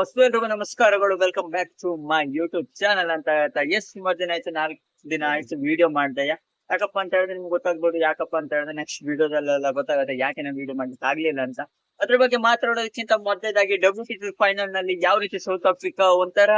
ಎಲ್ರಿಗೂ ನಮಸ್ಕಾರಗಳು. Welcome back to my YouTube channel ಅಂತ ಹೇಳ್ತಾ. ಎಸ್ ಸುಮಾರು ದಿನ ಆಯ್ತು, ನಾಲ್ಕು ದಿನ ಆಯ್ತು ವಿಡಿಯೋ ಮಾಡ್ದೆ. ಯಾಕಪ್ಪ ಅಂತ ಹೇಳಿದ್ರೆ ನಿಮ್ಗೆ ಗೊತ್ತಾಗ್ಬೋದು, ಯಾಕಪ್ಪ ಅಂತ ಹೇಳಿದ್ರೆ ನೆಕ್ಸ್ಟ್ ವಿಡಿಯೋದಲ್ಲೆಲ್ಲ ಗೊತ್ತಾಗುತ್ತೆ. ಯಾಕೆ ನಾನು ವಿಡಿಯೋ ಮಾಡ್ಲಿಕ್ಕೆ ಆಗ್ಲಿಲ್ಲ ಅಂತ. ಅದ್ರ ಬಗ್ಗೆ ಮಾತಾಡೋದಕ್ಕಿಂತ ಮೊದಲೇದಾಗಿ ಡಬ್ಲ್ಯೂ ಟಿ ಫೈನಲ್ನಲ್ಲಿ ಯಾವ ರೀತಿ ಸೌತ್ ಆಫ್ರಿಕಾ ಒಂಥರ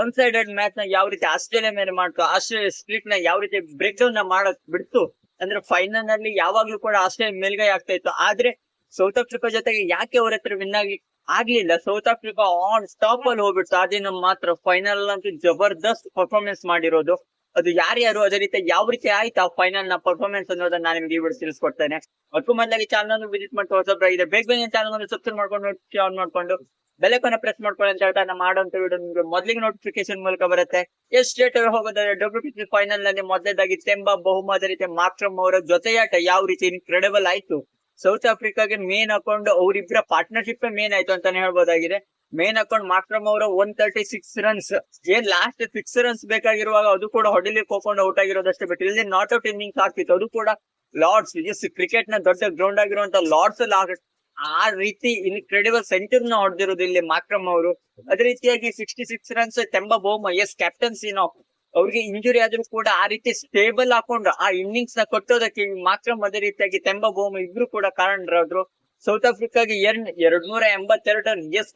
ಒನ್ ಸೈಡೆಡ್ ಮ್ಯಾಚ್ನ ಯಾವ ರೀತಿ ಆಸ್ಟ್ರೇಲಿಯಾ ಮೇಲೆ ಮಾಡ್ತು ಆಸ್ಟ್ರೇಲಿಯಾ ಸ್ಪ್ಲಿಟ್ನ ಯಾವ ರೀತಿ ಬ್ರೇಕ್ ಡೌನ್ನ ಮಾಡಕ್ ಬಿಡ್ತು ಅಂದ್ರೆ ಫೈನಲ್ನಲ್ಲಿ ಯಾವಾಗ್ಲೂ ಕೂಡ ಆಸ್ಟ್ರೇಲಿಯಾ ಮೇಲ್ಗೈ ಆಗ್ತಾ ಇತ್ತು. ಆದ್ರೆ ಸೌತ್ ಆಫ್ರಿಕಾ ಜೊತೆಗೆ ಯಾಕೆ ಅವ್ರ ಹತ್ರ ವಿನ್ ಆಗಿ ಆಗ್ಲಿಲ್ಲ. ಸೌತ್ ಆಫ್ರಿಕಾ ಆನ್ ಸ್ಟಾಪ್ ಅಲ್ಲಿ ಹೋಗ್ಬಿಡ್ತು. ನಮ್ ಮಾತ್ರ ಫೈನಲ್ ಅಂತೂ ಜಬರ್ದಸ್ತ್ ಪರ್ಫಾರ್ಮೆನ್ಸ್ ಮಾಡಿರೋದು. ಅದು ಯಾರ್ಯಾರು ಅದೇ ರೀತಿ ಯಾವ ರೀತಿ ಆಯ್ತು ಆ ಫೈನಲ್ನ ಪರ್ಫಾರ್ಮೆನ್ಸ್ ಅನ್ನೋದನ್ನ ನಾನು ನಿಮ್ಗೆ ವಿಡಿಯೋ ತಿಳಿಸ್ಕೊಡ್ತೇನೆ. ಅದಕ್ಕೂ ಮೊದಲಾಗಿ ಚಾನಲ್ ವಿಸಿಟ್ ಮಾಡ್ತಾ ಇದೆ. ಬೇಗ ಬೇಗ ಚಾನಲ್ ಅನ್ನು ಸಬ್ಸ್ಕ್ರೈಬ್ ಮಾಡ್ಕೊಂಡು ಆನ್ ಮಾಡ್ಕೊಂಡು ಬೆಲೆಕನ್ನ ಪ್ರೆಸ್ ಮಾಡ್ಕೊಳ್ಳಿ ಅಂತ ಹೇಳ್ತಾ ನಾನು ಮಾಡೋಂತ ವಿಡಿಯೋ ನಿಮ್ಗೆ ಮೊದಲಿಗೆ ನೋಟಿಫಿಕೇಶನ್ ಮೂಲಕ ಬರುತ್ತೆ. ಎಷ್ಟು ಸ್ಟೇಟ್ ಹೋಗೋದಾದ್ರೆ ಡಬ್ಲ್ಯೂ ಪಿ ಫೈನಲ್ನಲ್ಲಿ ಮೊದಲೇದಾಗಿ ತೆಂಬ ಬಹುಮಾದ ರೀತಿ ಮಾತ್ರ ಅವರ ಜೊತೆಯಾಟ ಯಾವ ರೀತಿ ಇನ್ಕ್ರೆಡಿಬಲ್ ಆಯ್ತು. ಸೌತ್ ಆಫ್ರಿಕಾಗೆ ಮೇನ್ ಹಾಕೊಂಡು ಅವರಿಬ್ಬರ ಪಾರ್ಟ್ನರ್ಶಿಪ್ ಮೇನ್ ಆಯ್ತು ಅಂತಾನೆ ಹೇಳ್ಬೋದಾಗಿದೆ. ಮೇನ್ ಅಕೌಂಟ್ ಮಾಕ್ರಮ್ ಅವರ ಒನ್ ತರ್ಟಿ ಸಿಕ್ಸ್ ರನ್ಸ್ ಏನ್ ಲಾಸ್ಟ್ ಸಿಕ್ಸ್ ರನ್ಸ್ ಬೇಕಾಗಿರುವಾಗ ಅದು ಕೂಡ ಹೊಡಿಲಿಕ್ಕೆ ಹೋಗ್ಕೊಂಡು ಔಟ್ ಆಗಿರೋದಷ್ಟೇ ಬಿಟ್ಟು ಇಲ್ಲಿ ನಾಟ್ ಔಟ್ ಇನ್ನಿಂಗ್ಸ್ ಆಗ್ತಿತ್ತು. ಅದು ಕೂಡ ಲಾರ್ಡ್ಸ್ ಎಸ್ ಕ್ರಿಕೆಟ್ನ ದೊಡ್ಡ ಗ್ರೌಂಡ್ ಆಗಿರುವಂತ ಲಾರ್ಡ್ಸ್ ಅಲ್ಲಿ ಆ ರೀತಿ ಇನ್ಕ್ರೆಡಿಬಲ್ ಸೆಂಚುರಿ ನ ಹೊಡೆದಿರೋದು ಇಲ್ಲಿ ಮಾಕ್ರಮ್ ಅವರು. ಅದೇ ರೀತಿಯಾಗಿ sixty six runs Temba Bavuma as ಕ್ಯಾಪ್ಟನ್ಸಿನೋ ಅವ್ರಿಗೆ ಇಂಜುರಿ ಆದ್ರೂ ಕೂಡ ಆ ರೀತಿ ಸ್ಟೇಬಲ್ ಹಾಕೊಂಡು ಆ ಇನ್ನಿಂಗ್ಸ್ನ ಕೊಟ್ಟೋದಕ್ಕೆ ಮಾತ್ರ ಅದೇ ರೀತಿಯಾಗಿ ತೆಂಬ ಬೋಮ ಇಬ್ರು ಕೂಡ ಕಾರಣರಾದ್ರು. ಸೌತ್ ಆಫ್ರಿಕಾಗೆ ಎರಡ್ ಎರಡ್ ನೂರ ಎಂಬತ್ತೆರಡು runs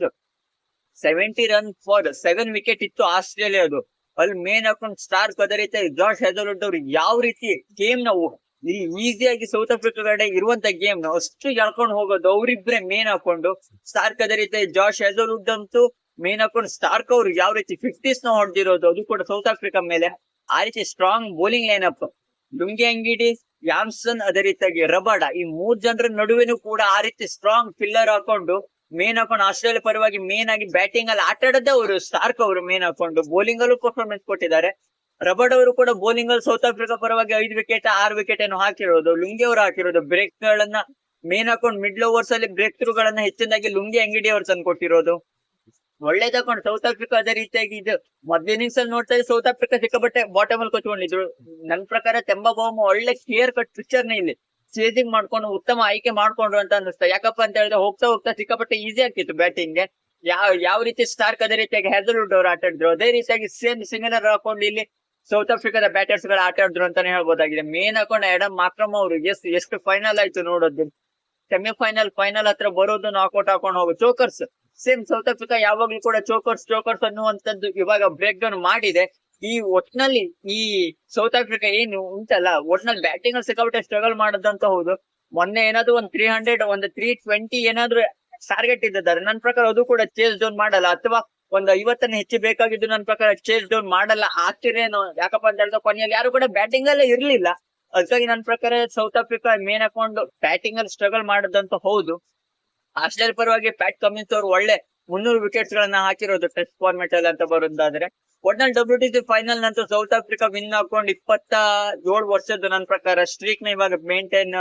seventy run for seven wicket ಇತ್ತು ಆಸ್ಟ್ರೇಲಿಯಾದು ಅಲ್ಲಿ ಮೇನ್ ಹಾಕೊಂಡು ಸ್ಟಾರ್ ಅದೇ ರೀತಿ ಜಾರ್ಜ್ ಹೆದರ್ವುಡ್ ಅವ್ರು ಯಾವ ರೀತಿ ಗೇಮ್ನ ಈಸಿಯಾಗಿ ಸೌತ್ ಆಫ್ರಿಕಾ ಕಡೆ ಇರುವಂತ ಗೇಮ್ನ ಅಷ್ಟು ಎಳ್ಕೊಂಡು ಹೋಗೋದು. ಅವ್ರಿಬ್ರೆ ಮೇನ್ ಹಾಕೊಂಡು ಸ್ಟಾರ್ ಅದೇ ಜಾಶ್ ಜಾರ್ಜ್ ಹೆದರ್ವುಡ್ ಅಂತೂ ಮೇನ್ ಹಾಕೊಂಡು ಸ್ಟಾರ್ಕ್ ಅವ್ರು ಯಾವ ರೀತಿ ಫಿಫ್ಟೀಸ್ನ ಹೊಡೆದಿರೋದು, ಅದು ಕೂಡ ಸೌತ್ ಆಫ್ರಿಕಾ ಮೇಲೆ. ಆ ರೀತಿ strong bowling line up Lungi Ngidi Jansen ಅದೇ ರೀತಿಯಾಗಿ ರಬಾಡ. ಈ ಮೂರ್ ಜನರ ನಡುವೆನೂ ಕೂಡ ಆ ರೀತಿ ಸ್ಟ್ರಾಂಗ್ ಫಿಲ್ಲರ್ ಹಾಕೊಂಡು ಮೇನ್ ಹಾಕೊಂಡು ಆಸ್ಟ್ರೇಲಿಯಾ ಪರವಾಗಿ ಮೇನ್ ಆಗಿ ಬ್ಯಾಟಿಂಗ್ ಅಲ್ಲಿ ಆಟ ಆಡೋದೇ ಅವರು ಸ್ಟಾರ್ಕ್ ಅವರು ಮೇನ್ ಹಾಕೊಂಡು ಬೌಲಿಂಗ್ ಅಲ್ಲೂ ಪರ್ಫಾರ್ಮೆನ್ಸ್ ಕೊಟ್ಟಿದ್ದಾರೆ. ರಬಾಡ್ ಅವರು ಕೂಡ ಬೌಲಿಂಗ್ ಅಲ್ಲಿ ಸೌತ್ ಆಫ್ರಿಕಾ ಪರವಾಗಿ ಐದು ವಿಕೆಟ್ ಆರು ವಿಕೆಟ್ ಅನ್ನು ಹಾಕಿರೋದು. ಲುಂಗಿ ಅವರು ಹಾಕಿರೋದು. ಬ್ರೇಕ್ ಗಳನ್ನ ಮೇನ್ ಹಾಕೊಂಡು ಮಿಡ್ಲ್ ಓವರ್ಸ್ ಅಲ್ಲಿ ಬ್ರೇಕ್ ಥ್ರೂ ಗಳನ್ನ ಹೆಚ್ಚಿನದಾಗಿ ಲುಂಗಿ ಅಂಗಡಿ ಅವರು ತಂದು ಕೊಟ್ಟಿರೋದು ಒಳ್ಳೆ ತಗೊಂಡು ಸೌತ್ ಆಫ್ರಿಕಾ ಅದೇ ರೀತಿಯಾಗಿ ಇದು ಮೊದ್ಲ ಇನ್ನಿಂಗ್ಸ್ ಅಲ್ಲಿ ನೋಡ್ತಾ ಸೌತ್ ಆಫ್ರಿಕಾ ಸಿಕ್ಕಾಪಟ್ಟೆ ಬಾಟಮ್ ಅಲ್ಲಿ ಕೊಚ್ಕೊಂಡಿದ್ರು ನನ್ ಪ್ರಕಾರ ತೆಂಬ ಬಹುಮ ಒಳ್ಳೆ ಕ್ಲಿಯರ್ ಕಟ್ನ ಇಲ್ಲಿ. ಚೇಸಿಂಗ್ ಮಾಡ್ಕೊಂಡು ಉತ್ತಮ ಆಯ್ಕೆ ಮಾಡ್ಕೊಂಡ್ರು ಅಂತ ಅನ್ನಿಸ್ತಾ. ಯಾಕಪ್ಪ ಅಂತ ಹೇಳಿದ್ರೆ ಹೋಗ್ತಾ ಹೋಗ್ತಾ ಸಿಕ್ಕಾಪಟ್ಟೆ ಈಸಿ ಆಗ್ತಿತ್ತು ಬ್ಯಾಟಿಂಗ್ ಯಾವ ಯಾವ ರೀತಿ ಸ್ಟಾರ್ಕ್ ಅದೇ ರೀತಿಯಾಗಿ ಹೆಸರುಡ್ ಅವ್ರು ಆಟ ಆಡಿದ್ರು ಅದೇ ರೀತಿಯಾಗಿ ಸೇಮ್ ಸಿಂಗಲರ್ ಹಾಕೊಂಡು ಇಲ್ಲಿ ಸೌತ್ ಆಫ್ರಿಕಾದ ಬ್ಯಾಟರ್ಸ್ಗಳು ಆಟ ಆಡಿದ್ರು ಅಂತಾನೆ ಹೇಳ್ಬೋದಾಗಿದೆ. ಮೇನ್ ಹಾಕೊಂಡು ಎಡಮ್ ಮಾಕ್ರಮ್ ಅವರು ಎಸ್, ಎಷ್ಟು ಫೈನಲ್ ಆಯ್ತು ನೋಡೋದು. ಸೆಮಿಫೈನಲ್ ಫೈನಲ್ ಹತ್ರ ಬರೋದು ನಾಕ್ಔಟ್ ಹಾಕೊಂಡು ಹೋಗು. ಚೋಕರ್ಸ್ ಸೇಮ್ ಸೌತ್ ಆಫ್ರಿಕಾ ಯಾವಾಗ್ಲೂ ಕೂಡ ಚೋಕರ್ಸ್ ಚೋಕರ್ಸ್ ಅನ್ನುವಂಥದ್ದು ಇವಾಗ ಬ್ರೇಕ್ ಡೌನ್ ಮಾಡಿದೆ. ಈ ಒಟ್ನಲ್ಲಿ ಈ ಸೌತ್ ಆಫ್ರಿಕಾ ಏನು ಉಂಟಲ್ಲ, ಒಟ್ನಲ್ಲಿ ಬ್ಯಾಟಿಂಗ್ ಅಲ್ಲಿ ಸಿಕ್ಕಾಪಟ್ಟೆ ಸ್ಟ್ರಗಲ್ ಮಾಡೋದಂತ ಹೌದು. ಮೊನ್ನೆ ಏನಾದ್ರು ಒಂದ್ ತ್ರೀ ಹಂಡ್ರೆಡ್ ಒಂದ್ ತ್ರೀ ಟ್ವೆಂಟಿ ಏನಾದ್ರು ಟಾರ್ಗೆಟ್ ಇದ್ದಾರೆ ನನ್ನ ಪ್ರಕಾರ ಅದು ಕೂಡ ಚೇಸ್ ಡೌನ್ ಮಾಡಲ್ಲ. ಅಥವಾ ಒಂದು ಐವತ್ತನ್ನ ಹೆಚ್ಚು ಬೇಕಾಗಿದ್ದು ನನ್ನ ಪ್ರಕಾರ ಚೇಸ್ ಡೌನ್ ಮಾಡಲ್ಲ ಆಗ್ತಿರೇನೋ ಯಾಕಪ್ಪ ಅಂತ ಹೇಳಿದ್ರೆ ಕೊನೆಯಲ್ಲಿ ಯಾರು ಕೂಡ ಬ್ಯಾಟಿಂಗ್ ಅಲ್ಲೇ ಇರ್ಲಿಲ್ಲ. ಅದಕ್ಕಾಗಿ ನನ್ನ ಪ್ರಕಾರ ಸೌತ್ ಆಫ್ರಿಕಾ ಮೇನ್ ಹಾಕೊಂಡು ಬ್ಯಾಟಿಂಗ್ ಅಲ್ಲಿ ಸ್ಟ್ರಗಲ್ ಮಾಡೋದಂತ ಹೌದು. ಆಸ್ಟ್ರೇಲಿಯಾ ಪರವಾಗಿ ಪ್ಯಾಟ್ ಕಮಿನ್ಸ್ ಅವರು ಒಳ್ಳೆ ಮುನ್ನೂರು ವಿಕೆಟ್ಸ್ ಗಳನ್ನ ಹಾಕಿರೋದು ಟೆಸ್ಟ್ ಫಾರ್ಮೆಟ್ ಅಲ್ಲಿ ಅಂತ ಬರೋದಾದ್ರೆ, ಒಟ್ನಲ್ಲಿ ಡಬ್ಲ್ಯೂ ಟಿ ಸಿ ಫೈನಲ್ ನಂತರ ಸೌತ್ ಆಫ್ರಿಕಾ ವಿನ್ ಹಾಕೊಂಡು ಇಪ್ಪತ್ತ ಏಳು ವರ್ಷದ ನನ್ನ ಪ್ರಕಾರ ಸ್ಟ್ರೀಕ್ನ ಇವಾಗ ಮೇಂಟೈನ್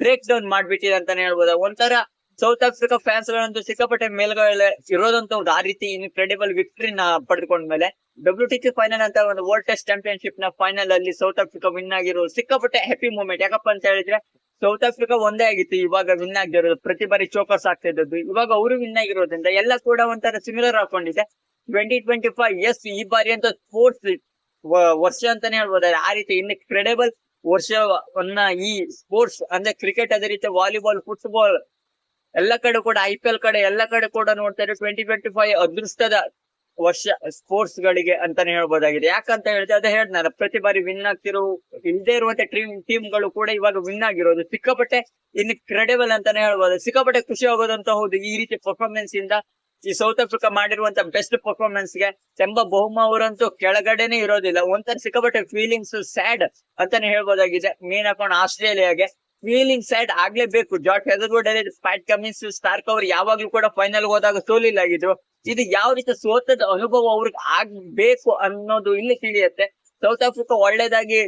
ಬ್ರೇಕ್ ಡೌನ್ ಮಾಡ್ಬಿಟ್ಟಿದೆ ಅಂತಾನೆ ಹೇಳ್ಬೋದು? ಒಂಥರ ಸೌತ್ ಆಫ್ರಿಕಾ ಫ್ಯಾನ್ಸ್ ಗಳಂತೂ ಸಿಕ್ಕಾಪಟ್ಟೆ ಮೇಲ್ಗಡೆ ಇರೋದಂತ ಒಂದು ಆ ರೀತಿ ಇನ್ಕ್ರೆಡಿಬಲ್ನ ಪಡೆದುಕೊಂಡ್ಮೇಲೆ ಡಬ್ಲ್ಯೂ ಟಿ ಸಿ ಫೈನಲ್ ಅಂತ ಒಂದು ವರ್ಲ್ಡ್ ಟೆಸ್ಟ್ ಚಾಂಪಿಯನ್ಶಿಪ್ನ ಫೈನಲ್ ಅಲ್ಲಿ ಸೌತ್ ಆಫ್ರಿಕಾ ವಿನ್ ಆಗಿರೋ ಸಿಕ್ಕಾಪಟ್ಟೆ ಹ್ಯಾಪಿ ಮೂಮೆಂಟ್ ಯಾಕಪ್ಪ ಅಂತ ಹೇಳಿದ್ರೆ ಸೌತ್ ಆಫ್ರಿಕಾ ಒಂದೇ ಆಗಿತ್ತು, ಇವಾಗ ವಿನ್ ಆಗಿರೋದು ಪ್ರತಿ ಬಾರಿ ಚೋಕಸ್ ಆಗ್ತಾ ಇದ್ದದ್ದು. ಇವಾಗ ಅವರು ವಿನ್ ಆಗಿರೋದ್ರಿಂದ ಎಲ್ಲ ಕೂಡ ಒಂಥರ ಸಿಮಿಲರ್ ಹಾಕೊಂಡಿದೆ ಟ್ವೆಂಟಿ ಟ್ವೆಂಟಿ ಫೈವ್ ಎಸ್ ಈ ಬಾರಿ ಅಂತ ಸ್ಪೋರ್ಟ್ಸ್ ವರ್ಷ ಅಂತಾನೆ ಹೇಳ್ಬೋದು. ಆ ರೀತಿ ಇನ್ಕ್ರೆಡಿಬಲ್ ವರ್ಷವನ್ನ ಈ ಸ್ಪೋರ್ಟ್ಸ್ ಅಂದ್ರೆ ಕ್ರಿಕೆಟ್ ಅದೇ ರೀತಿ ವಾಲಿಬಾಲ್ ಫುಟ್ಬಾಲ್ ಎಲ್ಲ ಕಡೆ ಕೂಡ ಐ ಕಡೆ ಎಲ್ಲ ಕಡೆ ಕೂಡ ನೋಡ್ತಾರೆ ಟ್ವೆಂಟಿ ಟ್ವೆಂಟಿ ಫೈವ್ ಅದೃಷ್ಟದ ವರ್ಷ ಸ್ಪೋರ್ಟ್ಸ್ ಗಳಿಗೆ ಅಂತಾನೆ ಹೇಳ್ಬೋದಾಗಿದೆ. ಯಾಕಂತ ಹೇಳಿದ್ರೆ ಅದೇ ಹೇಳ್ತಾರ ಪ್ರತಿ ಬಾರಿ ವಿನ್ ಆಗ್ತಿರೋ ಇಲ್ಲದೆ ಇರುವಂತ ಟೀಮ್ ಟೀಮ್ಗಳು ಕೂಡ ಇವಾಗ ವಿನ್ ಆಗಿರೋದು. ಸಿಕ್ಕಾಪಟ್ಟೆ ಇನ್ಕ್ರೆಡಿಬಲ್ ಅಂತಾನೆ ಹೇಳ್ಬೋದು. ಸಿಕ್ಕಾಪಟ್ಟೆ ಖುಷಿ ಆಗೋದಂತ ಹೌದು. ಈ ರೀತಿ ಪರ್ಫಾರ್ಮೆನ್ಸ್ ಇಂದ ಈ ಸೌತ್ ಆಫ್ರಿಕಾ ಮಾಡಿರುವಂತ ಬೆಸ್ಟ್ ಪರ್ಫಾರ್ಮೆನ್ಸ್ಗೆ ತೆಂಬ ಬಹುಮ ಅವರಂತೂ ಕೆಳಗಡೆನೆ ಇರೋದಿಲ್ಲ. ಒಂಥರ ಸಿಕ್ಕಾಪಟ್ಟೆ ಫೀಲಿಂಗ್ಸ್ ಸ್ಯಾಡ್ ಅಂತಾನೆ ಹೇಳ್ಬೋದಾಗಿದೆ. ಮೇನ್ ಹಾಕೊಂಡು ಆಸ್ಟ್ರೇಲಿಯಾಗೆ. Feeling sad ಆಗ್ಲೇಬೇಕು. Josh Hazlewood Pat Cummins Starc ಅವರು ಯಾವಾಗ್ಲೂ ಕೂಡ ಫೈನಲ್ ಹೋದಾಗ ಸೋಲಿಲ್ಲ ಆಗಿದ್ರು ಇದು ಯಾವ ರೀತಿ ಸೋತದ ಅನುಭವ ಅವ್ರಿಗೆ ಆಗ್ಬೇಕು ಅನ್ನೋದು ಇಲ್ಲಿ ತಿಳಿಯುತ್ತೆ. ಸೌತ್ ಆಫ್ರಿಕಾ ಒಳ್ಳೇದಾಗಿ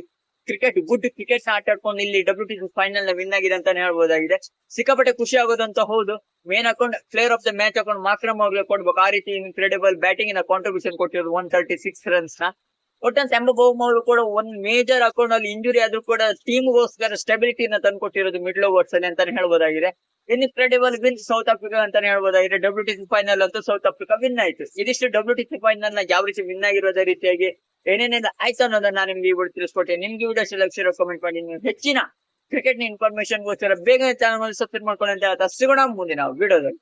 ಕ್ರಿಕೆಟ್ ಗುಡ್ ಕ್ರಿಕೆಟ್ ಆಟ ಆಡ್ಕೊಂಡು ಇಲ್ಲಿ ಡಬ್ಲ್ಯೂ ಟಿ ಫೈನಲ್ನ ವಿನ್ ಆಗಿದೆ ಅಂತಾನೆ ಹೇಳ್ಬೋದಾಗಿದೆ. ಸಿಕ್ಕಾಪಟ್ಟೆ ಖುಷಿ ಆಗೋದಂತ ಹೌದು. ಮೇನ್ ಹಾಕೊಂಡು ಪ್ಲೇಯರ್ ಆಫ್ ದ ಮ್ಯಾಚ್ ಹಾಕೊಂಡು ಮಾಕ್ರಮ್ ಅವ್ರಿಗೆ ಕೊಡ್ಬೇಕು. ಆ ರೀತಿ ಇನ್ಕ್ರೆಡಿಬಲ್ ಬ್ಯಾಟಿಂಗ್ನ ಕಾಂಟ್ರಿಬ್ಯೂಷನ್ ಕೊಟ್ಟಿರೋದು ಒನ್ ತರ್ಟಿ ಸಿಕ್ಸ್ ರನ್ಸ್ನ. ಒಟ್ಟನ್ ಸಾಂಬಭೌಮ ಅವರು ಕೂಡ ಒಂದ್ ಮೇಜರ್ ಅಕೌಂಟ್ ಅಲ್ಲಿ ಇಂಜುರಿ ಆದ್ರೂ ಕೂಡ ಟೀಮ್ಗೋಸ್ಕರ ಸ್ಟೆಬಿಲಿಟಿನ ತಂದ್ಕೊಟ್ಟಿರೋದು ಮಿಡ್ಲ್ ಓವರ್ಸ್ ಅಲ್ಲಿ ಅಂತಾನೆ ಹೇಳ್ಬೋದಾಗಿದೆ. ಇನ್ಕ್ರೆಡಿಬಲ್ ವಿನ್ ಸೌತ್ ಆಫ್ರಿಕಾ ಅಂತಾನೆ ಹೇಳ್ಬೋದಾಗಿದೆ. ಡಬ್ಲ್ಯೂ ಟಿ ಸಿ ಫೈನಲ್ ಅಂತೂ ಸೌತ್ ಆಫ್ರಿಕಾ ವಿನ್ ಆಯ್ತು. ಇದಿಷ್ಟು ಡಬ್ಲ್ಯೂ ಟಿ ಸಿ ಫೈನಲ್ನ ಯಾವ ರೀತಿ ವಿನ್ ಆಗಿರೋದೇ ರೀತಿಯಾಗಿ ಏನೇನೆಲ್ಲ ಆಯ್ತು ಅನ್ನೋದನ್ನ ನಾನು ನಿಮ್ಗೆ ವಿಡಿಯೋ ತಿಳಿಸ್ಕೊಟ್ಟೆ. ನಿಮ್ಗೆ ವಿಡಿಯೋ ಇಷ್ಟ ಕಮೆಂಟ್ ಮಾಡಿ. ನೀವು ಹೆಚ್ಚಿನ ಕ್ರಿಕೆಟ್ನ ಇನ್ಫಾರ್ಮೇಶನ್ ಗೋಸ್ಕರ ಬೇಗ ಚಾನಲ್ ಸಬ್ಸ್ಕ್ರೈಬ್ ಮಾಡ್ಕೊಂಡು ಅಂತ ಸಿಗೋಣ ನಾವು ವಿಡಿಯೋದಲ್ಲಿ.